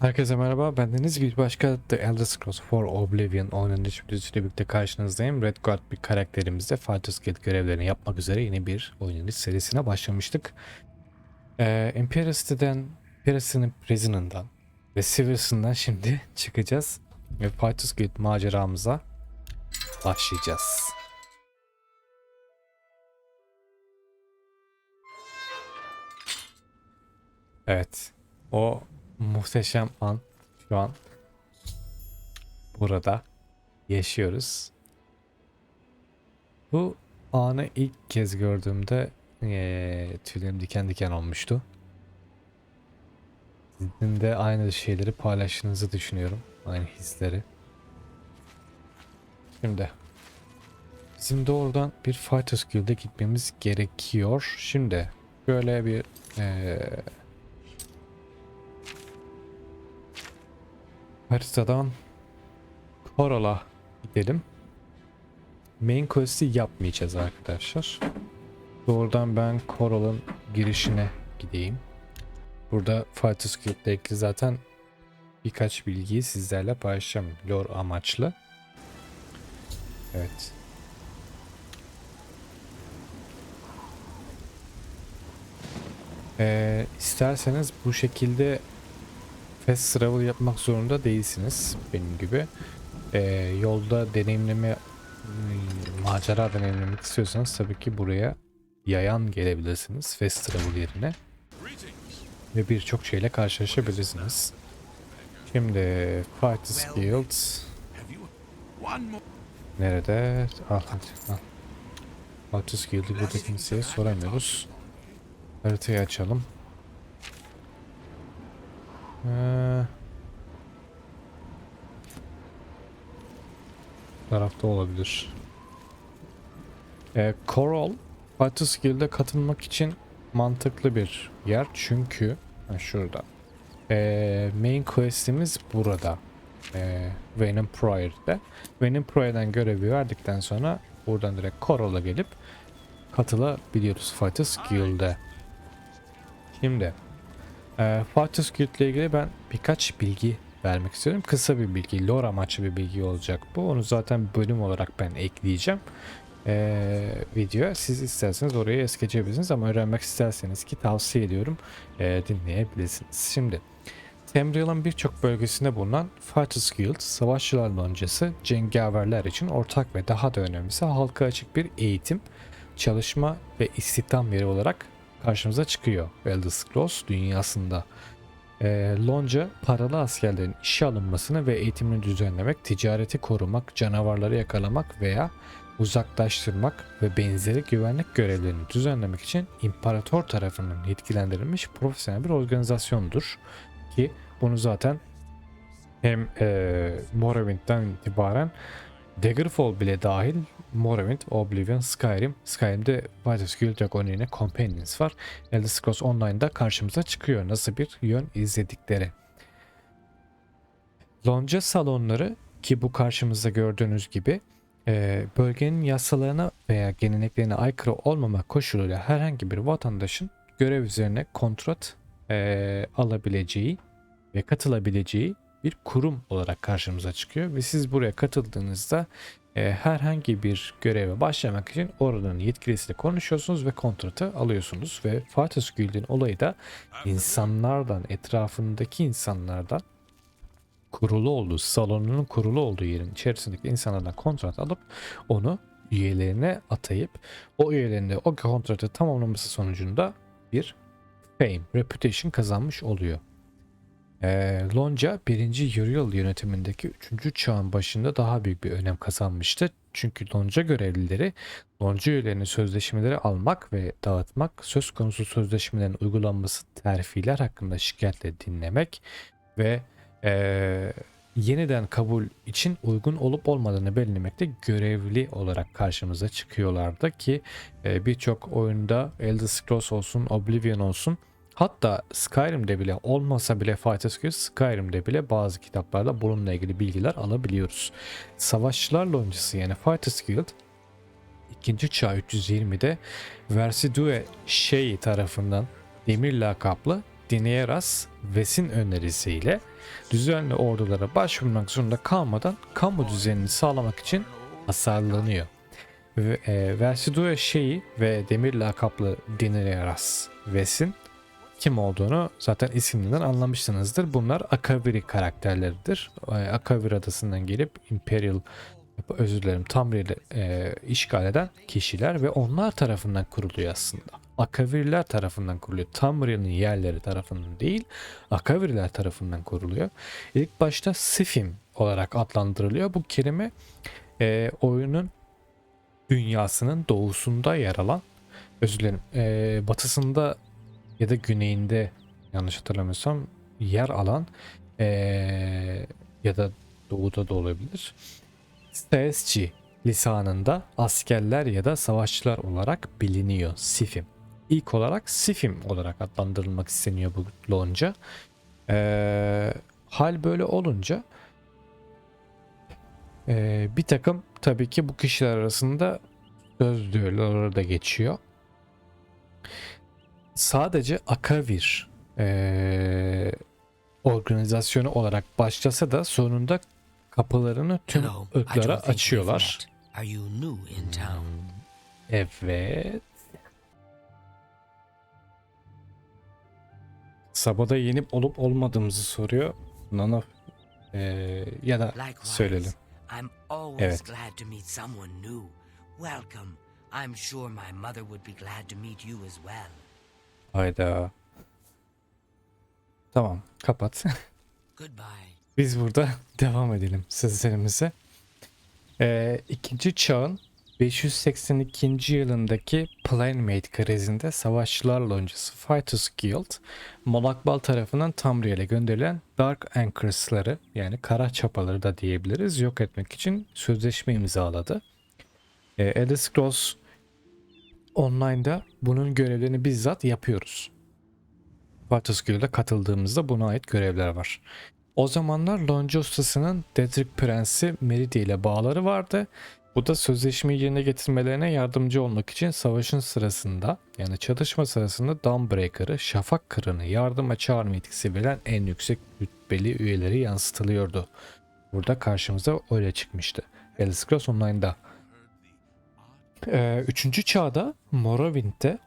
Herkese merhaba. Bendeniz bir başka The Elder Scrolls 4 Oblivion oynanış videosuyla birlikte karşınızdayım. Red Guard bir karakterimizde Fighters Guild görevlerini yapmak üzere yeni bir oynanış serisine başlamıştık. Ee, Imperial City'den, Imperial Prison'ından ve Severson'dan şimdi çıkacağız. Ve Fighters Guild maceramıza başlayacağız. Evet. O muhteşem an şu an burada yaşıyoruz. Bu anı ilk kez gördüğümde eee tüylerim diken diken olmuştu. Sizin de aynı şeyleri paylaştığınızı düşünüyorum. Aynı hisleri. Şimdi bizim doğrudan bir Fighters Guild'e gitmemiz gerekiyor. Şimdi böyle bir eee Haritadan Koral'a gidelim. Main quest'i yapmayacağız arkadaşlar. Doğrudan ben Koral'ın girişine gideyim. Burada Fighters Guild'le ilgili zaten birkaç bilgiyi sizlerle paylaşacağım. Lore amaçlı. Evet. Ee, isterseniz bu şekilde fast travel yapmak zorunda değilsiniz benim gibi. Ee, yolda deneyimleme hmm, macera deneyimlemek istiyorsanız tabii ki buraya yayan gelebilirsiniz fast travel yerine. Ve birçok şeyle karşılaşabilirsiniz. Şimdi Fighters Guild nerede? Ah, al. Fighters Guild'i burada kimseye soramıyoruz. Haritayı açalım. Ee, tarafta olabilir. Ee, Coral Fighters Guild'e katılmak için mantıklı bir yer çünkü ha, şurada. Ee, main quest'imiz burada. Ee, Venom Priory'de. Venom Priory'den görevi verdikten sonra buradan direkt Coral'a gelip katılabiliyoruz Fighters Guild'e. Şimdi e, Fighters Guild ile ilgili ben birkaç bilgi vermek istiyorum. Kısa bir bilgi, lore amaçlı bir bilgi olacak bu. Onu zaten bölüm olarak ben ekleyeceğim e, videoya. Siz isterseniz oraya es geçebilirsiniz ama öğrenmek isterseniz ki tavsiye ediyorum e, dinleyebilirsiniz. Şimdi Tamriel'ın birçok bölgesinde bulunan Fighters Guild, savaşçılarla öncesi cengaverler için ortak ve daha da önemlisi halka açık bir eğitim, çalışma ve istihdam yeri olarak karşımıza çıkıyor Elder Scrolls dünyasında. Ee, Lonca paralı askerlerin işe alınmasını ve eğitimini düzenlemek, ticareti korumak, canavarları yakalamak veya uzaklaştırmak ve benzeri güvenlik görevlerini düzenlemek için imparator tarafından yetkilendirilmiş profesyonel bir organizasyondur. Ki bunu zaten hem e, Morrowind'den itibaren Daggerfall bile dahil Morrowind, Oblivion, Skyrim. Skyrim'de Guild Dragon Companions var. Elder Scrolls Online'da karşımıza çıkıyor nasıl bir yön izledikleri. Lonca salonları ki bu karşımızda gördüğünüz gibi e, bölgenin yasalarına veya geleneklerine aykırı olmama koşuluyla herhangi bir vatandaşın görev üzerine kontrat e, alabileceği ve katılabileceği bir kurum olarak karşımıza çıkıyor ve siz buraya katıldığınızda e, herhangi bir göreve başlamak için oranın yetkilisiyle konuşuyorsunuz ve kontratı alıyorsunuz ve Fighters Guild'in olayı da insanlardan, etrafındaki insanlardan kurulu olduğu, salonunun kurulu olduğu yerin içerisindeki insanlardan kontrat alıp onu üyelerine atayıp o üyelerinde o kontratı tamamlaması sonucunda bir fame, reputation kazanmış oluyor. Ee, Lonca 1. Yuriel yönetimindeki 3. çağın başında daha büyük bir önem kazanmıştı. Çünkü Lonca görevlileri Lonca üyelerinin sözleşmeleri almak ve dağıtmak, söz konusu sözleşmelerin uygulanması terfiler hakkında şikayetle dinlemek ve ee, yeniden kabul için uygun olup olmadığını belirlemekte görevli olarak karşımıza çıkıyorlardı ki e, birçok oyunda Elder Scrolls olsun, Oblivion olsun Hatta Skyrim'de bile olmasa bile Fighters Guild Skyrim'de bile bazı kitaplarda bununla ilgili bilgiler alabiliyoruz. Savaşçılarla öncesi yani Fighters Guild 2. çağ 320'de Versidue Şey tarafından demir lakaplı Dineras Ves'in önerisiyle düzenli ordulara başvurmak zorunda kalmadan kamu düzenini sağlamak için hasarlanıyor. E, Versidua şeyi ve demir lakaplı Dineras Ves'in kim olduğunu zaten isimlerinden anlamışsınızdır. Bunlar Akaviri karakterleridir. E, Akavir adasından gelip Imperial özür dilerim Tamriel'i e, işgal eden kişiler ve onlar tarafından kuruluyor aslında. Akavirler tarafından kuruluyor. Tamriel'in yerleri tarafından değil, Akavirler tarafından kuruluyor. İlk başta Sifim olarak adlandırılıyor. Bu kelime e, oyunun dünyasının doğusunda yer alan, özür dilerim, e, batısında ya da güneyinde yanlış hatırlamıyorsam yer alan e, ya da doğuda da olabilir. Sesci lisanında askerler ya da savaşçılar olarak biliniyor Sifim. İlk olarak Sifim olarak adlandırılmak isteniyor bu lonca. Ee, hal böyle olunca ee, bir takım tabii ki bu kişiler arasında söz düelloları da geçiyor. Sadece Akavir ee, organizasyonu olarak başlasa da sonunda kapılarını tüm Hello, ırklara açıyorlar. Evet. Sabada yenip olup olmadığımızı soruyor. Nana ee, ya da söyleyelim. Evet. Welcome. I'm sure my mother would be glad to meet you as well. Hayda. Tamam kapat. Biz burada devam edelim sözlerimize. Ee, ikinci çağın 582. yılındaki Planemate krizinde savaşçılar loncası Fighters Guild, Molakbal tarafından Tamriel'e gönderilen Dark Anchors'ları yani kara çapaları da diyebiliriz yok etmek için sözleşme imzaladı. Ee, Elder Scrolls Online'da bunun görevlerini bizzat yapıyoruz. Guild'e katıldığımızda buna ait görevler var. O zamanlar Lonca ustasının Dedrick Prensi Meridi ile bağları vardı. Bu da sözleşmeyi yerine getirmelerine yardımcı olmak için savaşın sırasında yani çatışma sırasında Dawnbreaker'ı Şafak Kırı'nı yardıma çağırma yetkisi verilen en yüksek rütbeli üyeleri yansıtılıyordu. Burada karşımıza öyle çıkmıştı. Elder Scrolls Online'da. Ee, üçüncü çağda Morrowind'de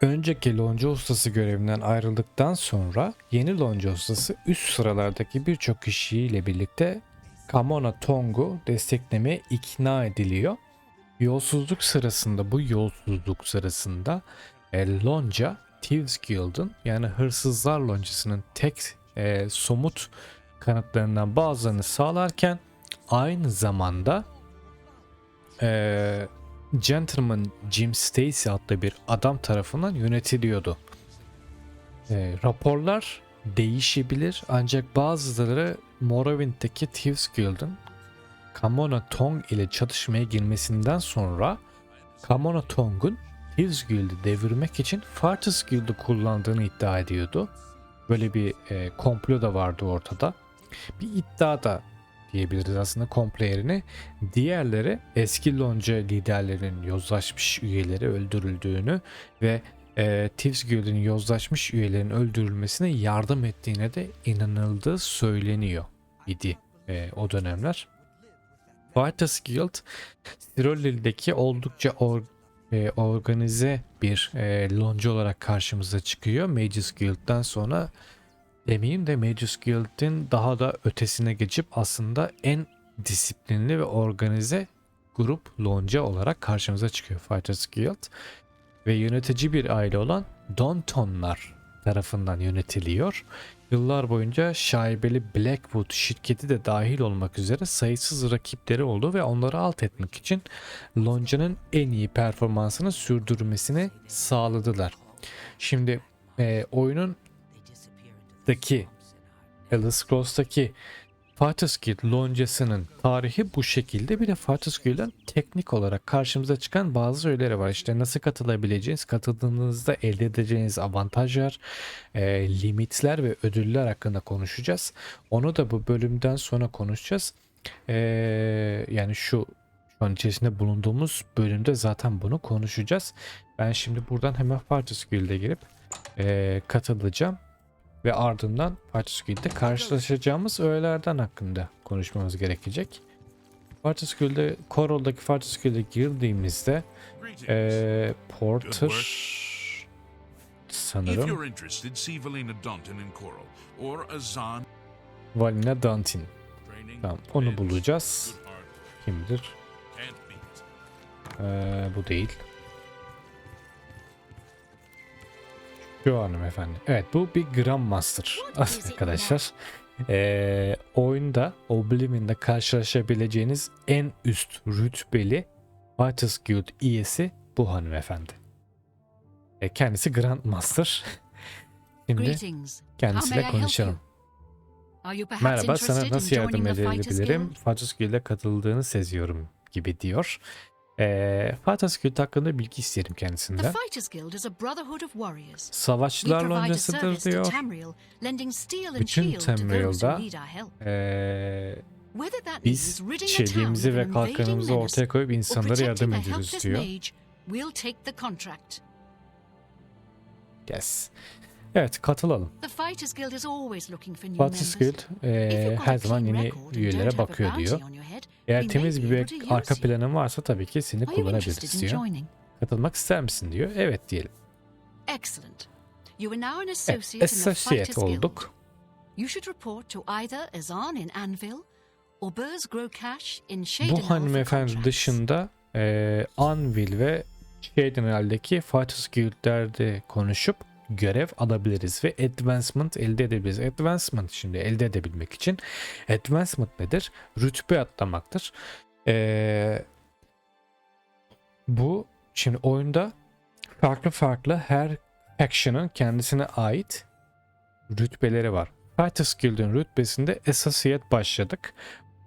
Önceki lonca ustası görevinden ayrıldıktan sonra yeni lonca ustası üst sıralardaki birçok kişiyle birlikte Kamona Tong'u desteklemeye ikna ediliyor. Yolsuzluk sırasında bu yolsuzluk sırasında e, lonca Thieves Guild'ın yani hırsızlar loncasının tek e, somut kanıtlarından bazılarını sağlarken aynı zamanda e, Gentleman Jim Stacy adlı bir adam tarafından yönetiliyordu. E, raporlar değişebilir ancak bazıları Morrowind'deki Thieves Guild'ın Kamona Tong ile çatışmaya girmesinden sonra Kamona Tong'un Thieves Guild'i devirmek için Fartus Guild'i kullandığını iddia ediyordu. Böyle bir e, komplo da vardı ortada. Bir iddia da diyebiliriz aslında komple yerine. Diğerleri eski lonca liderlerinin yozlaşmış üyeleri öldürüldüğünü ve e, Thieves Guild'in yozlaşmış üyelerin öldürülmesine yardım ettiğine de inanıldığı söyleniyor idi e, o dönemler. Fighters Guild Stirolil'deki oldukça or, e, organize bir e, lonca olarak karşımıza çıkıyor. Mages Guild'den sonra demeyeyim de Mages Guild'in daha da ötesine geçip aslında en disiplinli ve organize grup lonca olarak karşımıza çıkıyor Fighters Guild. Ve yönetici bir aile olan Dontonlar tarafından yönetiliyor. Yıllar boyunca şaibeli Blackwood şirketi de dahil olmak üzere sayısız rakipleri oldu ve onları alt etmek için Lonca'nın en iyi performansını sürdürmesini sağladılar. Şimdi e, oyunun daki Elder Scrolls'taki Guild loncasının tarihi bu şekilde. Bir de Fighters Guild'den teknik olarak karşımıza çıkan bazı öğeleri var. İşte nasıl katılabileceğiniz, katıldığınızda elde edeceğiniz avantajlar, e, limitler ve ödüller hakkında konuşacağız. Onu da bu bölümden sonra konuşacağız. E, yani şu şu an içerisinde bulunduğumuz bölümde zaten bunu konuşacağız. Ben şimdi buradan hemen Fighters Guild'e girip e, katılacağım. Ve ardından Partis Guild'de karşılaşacağımız öğelerden hakkında konuşmamız gerekecek. Partis Guild'de, Coral'daki Partis Guild'e girdiğimizde Greetings. e, Porter sanırım Valina Dantin. Tamam onu bulacağız. Kimdir? Ee, bu değil. Şu hanımefendi. Evet bu bir Grandmaster arkadaşlar. Ee, oyunda Oblivion'da karşılaşabileceğiniz en üst rütbeli Fighters Guild üyesi bu hanımefendi. E, kendisi Grandmaster. Şimdi kendisiyle konuşalım. Merhaba sana nasıl yardım edebilirim? Fighters Guild'e katıldığını seziyorum gibi diyor. Ee, Fighters Guild hakkında bilgi isterim kendisinden. Savaşçılar loncasıdır diyor. Bütün Tamriel'da. Ee, biz çeliğimizi ve kalkanımızı ortaya koyup insanlara yardım ediyoruz diyor. Yes. Evet katılalım. Fighters Guild ee, her zaman yeni üyelere bakıyor diyor. Eğer temiz bir back- arka planın varsa tabii ki seni kullanabiliriz diyor. Katılmak ister misin diyor. Evet diyelim. Excellent. You are now an Evet, associate associate olduk. You should report to either Azan in Anvil or Burrs Grocash in Bu Shadenhall for hanımefendi dışında eee Anvil ve Shadenhal'deki Fighters Guild'lerde konuşup görev alabiliriz ve advancement elde edebiliriz. Advancement şimdi elde edebilmek için advancement nedir? Rütbe atlamaktır. Eee, bu şimdi oyunda farklı farklı her faction'ın kendisine ait rütbeleri var. Fighters Guild'in rütbesinde Associate başladık.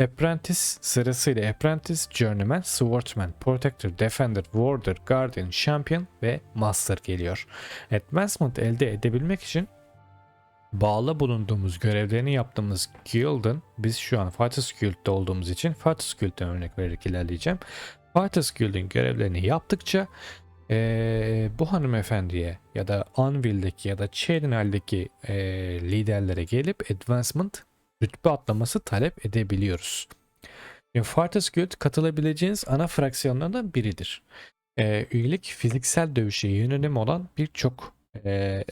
Apprentice sırasıyla Apprentice, Journeyman, Swordsman, Protector, Defender, Warder, Guardian, Champion ve Master geliyor. Advancement elde edebilmek için bağlı bulunduğumuz görevlerini yaptığımız guild'ın biz şu an Fighters Guild'de olduğumuz için Fighters Guild'den örnek vererek ilerleyeceğim. Fighters Guild'in görevlerini yaptıkça eee, bu hanımefendiye ya da Anvil'deki ya da Cherenhal'deki eee, liderlere gelip advancement rütbe atlaması talep edebiliyoruz. Fighters Guild katılabileceğiniz ana fraksiyonlardan biridir. Ee, üyelik fiziksel dövüşe yönelim olan birçok ee,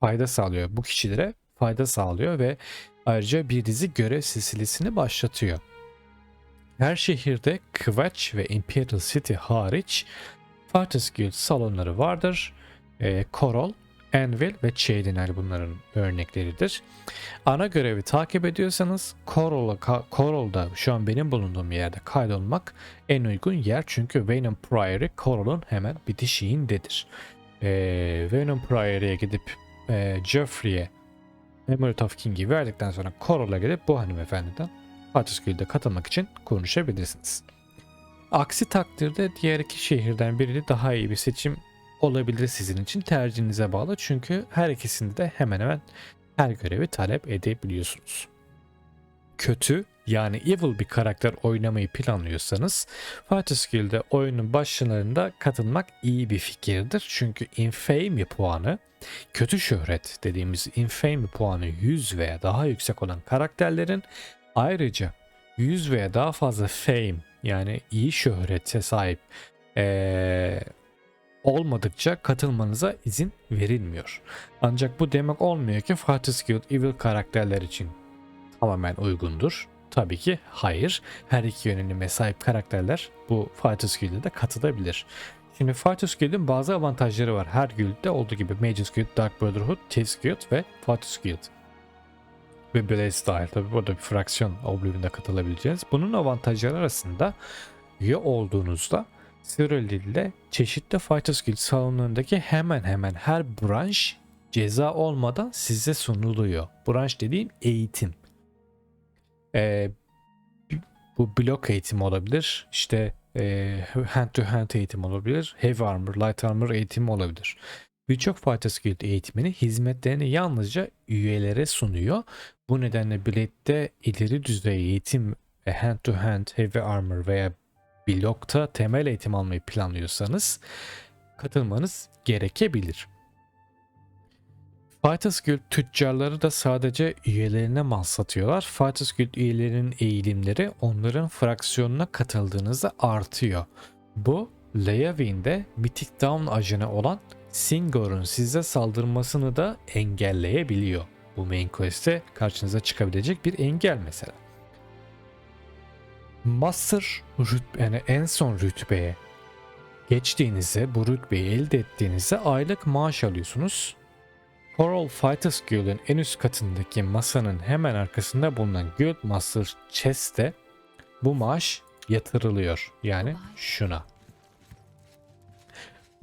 fayda sağlıyor. Bu kişilere fayda sağlıyor ve ayrıca bir dizi görev silsilesini başlatıyor. Her şehirde Kıvaç ve Imperial City hariç Fighters Guild salonları vardır. Ee, Korol, Anvil ve Cheydinel bunların örnekleridir. Ana görevi takip ediyorsanız Coral'a, ka- Coral'da şu an benim bulunduğum yerde kaydolmak en uygun yer çünkü Venom Priory Coral'ın hemen bitişiğindedir. Ee, Venom Priory'e gidip e, Joffrey'e Emerald of King'i verdikten sonra Coral'a gidip bu hanımefendiden Guild'e katılmak için konuşabilirsiniz. Aksi takdirde diğer iki şehirden birini daha iyi bir seçim olabilir sizin için tercihinize bağlı çünkü her ikisinde de hemen hemen her görevi talep edebiliyorsunuz. Kötü yani evil bir karakter oynamayı planlıyorsanız Fighters Guild'e oyunun başlarında katılmak iyi bir fikirdir. Çünkü Infamy puanı kötü şöhret dediğimiz Infamy puanı 100 veya daha yüksek olan karakterlerin ayrıca 100 veya daha fazla fame yani iyi şöhrete sahip ee, olmadıkça katılmanıza izin verilmiyor. Ancak bu demek olmuyor ki Fighters Guild Evil karakterler için tamamen uygundur. Tabii ki hayır. Her iki yönelime sahip karakterler bu Fighters Guild'e de katılabilir. Şimdi Fighters Guild'in bazı avantajları var. Her guild'de olduğu gibi Mages Guild, Dark Brotherhood, Thieves Guild ve Fighters Guild. Ve Blaze Style. Tabii burada bir fraksiyon Oblivion'da katılabileceğiz. Bunun avantajları arasında üye olduğunuzda Cyril ile çeşitli Fighters Guild salonlarındaki hemen hemen her branş ceza olmadan size sunuluyor. Branş dediğim eğitim. Ee, bu blok eğitimi olabilir. İşte e, hand to hand eğitim olabilir. Heavy armor, light armor eğitimi olabilir. Birçok Fighters Guild eğitimini hizmetlerini yalnızca üyelere sunuyor. Bu nedenle Blade'de ileri düzey eğitim ve hand to hand, heavy armor veya blokta temel eğitim almayı planlıyorsanız katılmanız gerekebilir. Fighters Guild tüccarları da sadece üyelerine mal satıyorlar. Fighters Guild üyelerinin eğilimleri onların fraksiyonuna katıldığınızda artıyor. Bu Leyavin'de Mythic Dawn ajanı olan Singor'un size saldırmasını da engelleyebiliyor. Bu main quest'te karşınıza çıkabilecek bir engel mesela. Master rütbe, yani en son rütbeye geçtiğinizde bu rütbeyi elde ettiğinizde aylık maaş alıyorsunuz. Coral Fighters Guild'in en üst katındaki masanın hemen arkasında bulunan Guild Master Chest'te bu maaş yatırılıyor. Yani şuna.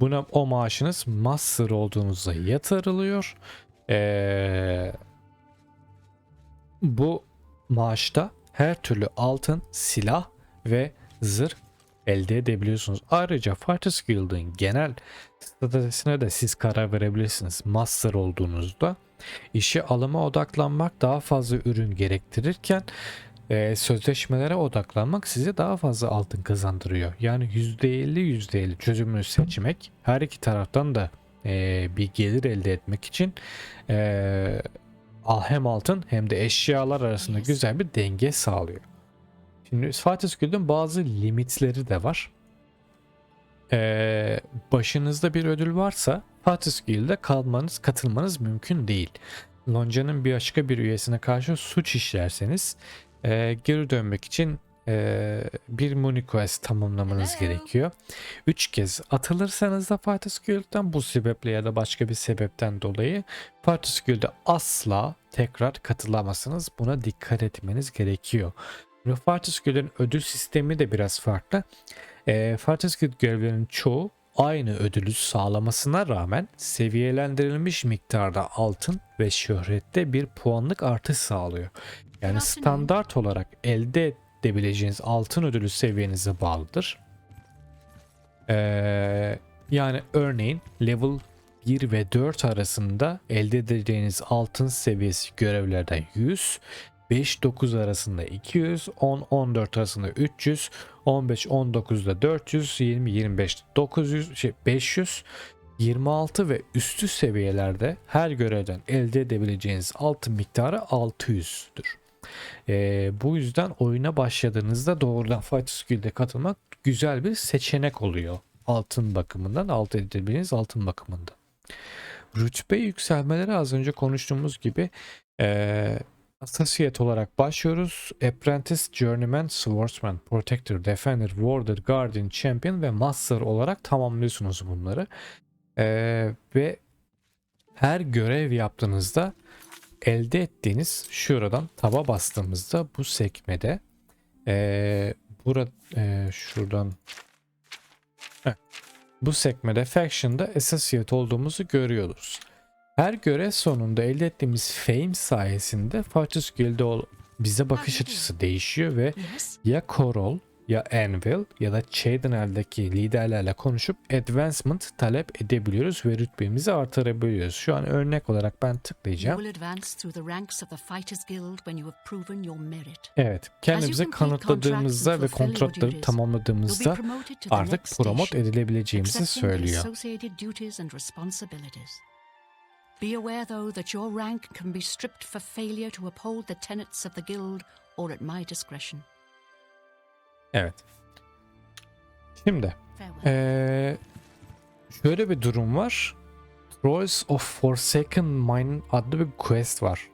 Buna o maaşınız Master olduğunuzda yatırılıyor. Ee, bu maaşta her türlü altın, silah ve zırh elde edebiliyorsunuz. Ayrıca Fighters Guild'ın genel stratejisine de siz karar verebilirsiniz. Master olduğunuzda işe alıma odaklanmak daha fazla ürün gerektirirken e, sözleşmelere odaklanmak size daha fazla altın kazandırıyor. Yani %50 %50 çözümünü seçmek her iki taraftan da e, bir gelir elde etmek için e, hem altın hem de eşyalar arasında güzel bir denge sağlıyor. Şimdi Fatih Gül'ün bazı limitleri de var. Ee, başınızda bir ödül varsa Fatih Gül'de kalmanız, katılmanız mümkün değil. Lonca'nın bir başka bir üyesine karşı suç işlerseniz e, geri dönmek için e, bir money quest tamamlamanız Hello. gerekiyor. Üç kez atılırsanız da Fatih Gül'den bu sebeple ya da başka bir sebepten dolayı Fatih Gül'de asla tekrar katılamazsınız. Buna dikkat etmeniz gerekiyor. Fartis Gül'ün ödül sistemi de biraz farklı. E, Fartis Gül görevlerinin çoğu aynı ödülü sağlamasına rağmen seviyelendirilmiş miktarda altın ve şöhrette bir puanlık artış sağlıyor. Yani standart olarak elde edebileceğiniz altın ödülü seviyenize bağlıdır. Ee, yani örneğin level 1 ve 4 arasında elde edeceğiniz altın seviyesi görevlerden 100, 5-9 arasında 200, 10-14 arasında 300, 15-19'da 400, 20-25'te 900, şey 500, 26 ve üstü seviyelerde her görevden elde edebileceğiniz altın miktarı 600'dür. Ee, bu yüzden oyuna başladığınızda doğrudan Fighters Guild'e katılmak güzel bir seçenek oluyor. Altın bakımından, alt edebileceğiniz altın bakımından. Rütbe yükselmeleri az önce konuştuğumuz gibi ee, Associate olarak başlıyoruz. Apprentice, Journeyman, Swordsman, Protector, Defender, Warder, Guardian, Champion ve Master olarak tamamlıyorsunuz bunları. Ee, ve her görev yaptığınızda elde ettiğiniz şuradan taba bastığımızda bu sekmede ee, burada ee, şuradan Heh. bu sekmede Faction'da Associate olduğumuzu görüyoruz. Her görev sonunda elde ettiğimiz fame sayesinde Fortress Guild'e bize bakış açısı değişiyor ve ya Korol ya Anvil ya da Chadenel'deki liderlerle konuşup advancement talep edebiliyoruz ve rütbemizi artırabiliyoruz. Şu an örnek olarak ben tıklayacağım. Evet, kendimizi kanıtladığımızda ve kontratları tamamladığımızda artık station, edilebileceğimizi söylüyor. Be aware, though, that your rank can be stripped for failure to uphold the tenets of the guild or at my discretion. Evet. Şimdi. Ee, şöyle bir durum var. Trolls of Forsaken Mine adlı bir quest var.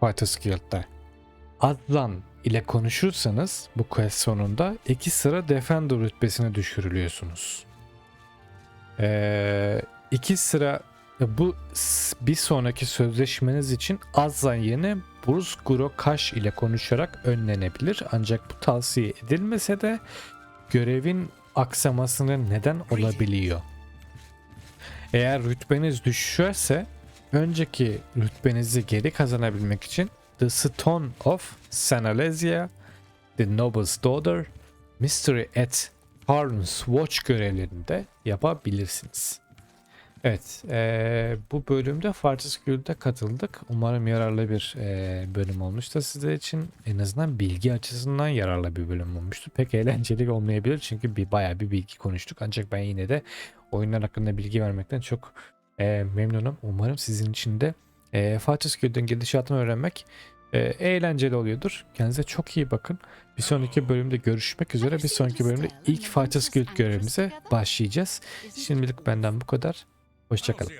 Fighters Guild'da. Adlan ile konuşursanız bu quest sonunda iki sıra Defender rütbesine düşürülüyorsunuz. Ee, iki sıra bu s- bir sonraki sözleşmeniz için Azlan yerine Bruce Gurokash ile konuşarak önlenebilir. Ancak bu tavsiye edilmese de görevin aksamasının neden olabiliyor. Eğer rütbeniz düşerse önceki rütbenizi geri kazanabilmek için The Stone of Sanalesia, The Noble's Daughter, Mystery at Harlan's Watch görevlerinde yapabilirsiniz. Evet, eee, bu bölümde Fartis Guild'e katıldık. Umarım yararlı bir eee, bölüm olmuştur sizler için. En azından bilgi açısından yararlı bir bölüm olmuştu. Pek eğlenceli olmayabilir çünkü bir bayağı bir bilgi konuştuk. Ancak ben yine de oyunlar hakkında bilgi vermekten çok eee, memnunum. Umarım sizin için de E, Guild'in gidişatını öğrenmek e, eğlenceli oluyordur. Kendinize çok iyi bakın. Bir sonraki bölümde görüşmek üzere. Bir sonraki bölümde ilk Guild görevimize başlayacağız. Şimdilik benden bu kadar. I don't Hoşçakalın.